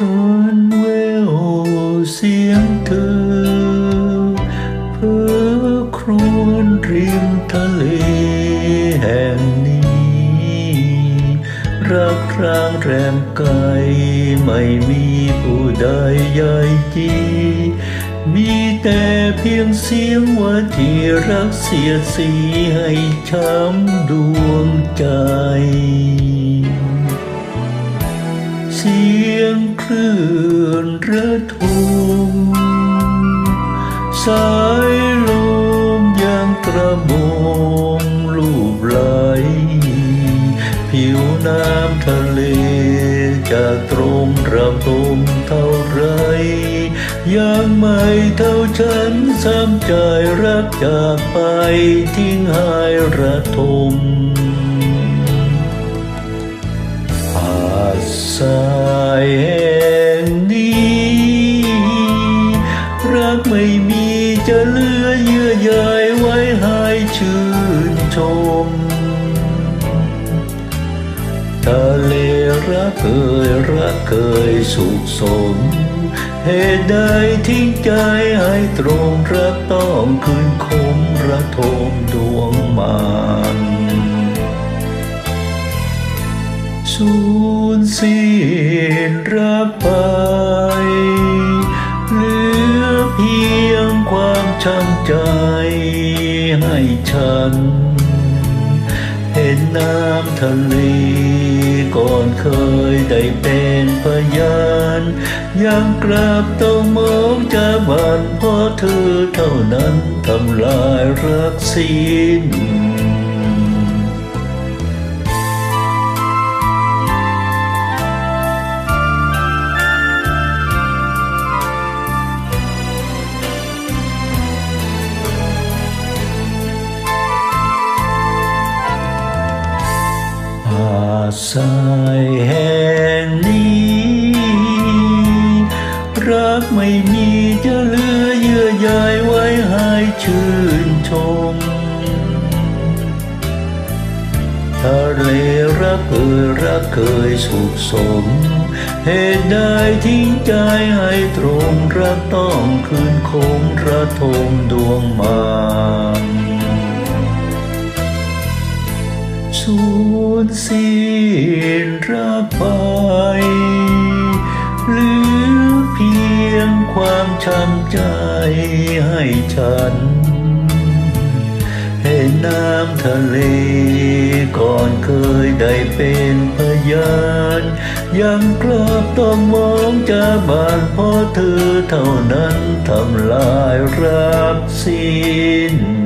ชวนเววเสียงเธอเพื่อครวนริมทะเลแห่งนี้ รักครางแรมไกลไม่มีผู้ใดใยจีมีแต่เพียงเสียงว่าที่รักเสียสีให้ช้ำดวงใจ รื่นระทมสายลมยังกระโมงลูบไหล ผิวน้ำทะเลจะตรงระทมเท่าไร ยังไม่เท่าฉันซ้ำใจรักจากไปทิ้งหายระทมอาสาย ม ทะเลรักเคยรักเคยสุขสม เหตุใดทิ้งใจให้ตรงรักต้องคืนคมระทมดวงมานสูญสิ้นรักไปเหลือเพียงความช้ำใจให้ฉัน ห็นน้ำทะเลก่อนเคยได้เป็นพยานยังกราบต้องมองจะบันเพราะเธอเท่านั้นทำลายรักสิ้น สายแห่งนี้ รักไม่มีจะเหลือเยื่อใยไว้ให้ชื่นชม ทะเลรักเอ่ยรักเคยสุขสม เหตุใดทิ้งใจให้ตรงรักต้องคืนคงระทมดวงมาน สูญสิ้นรักไปเหลือเพียงความช้ำใจให้ฉัน เห็นน้ำทะเลก่อนเคยได้เป็นพยาน ยังกลับต้องมองจะบานเพราะเธอเท่านั้นทำลายรักสิ้น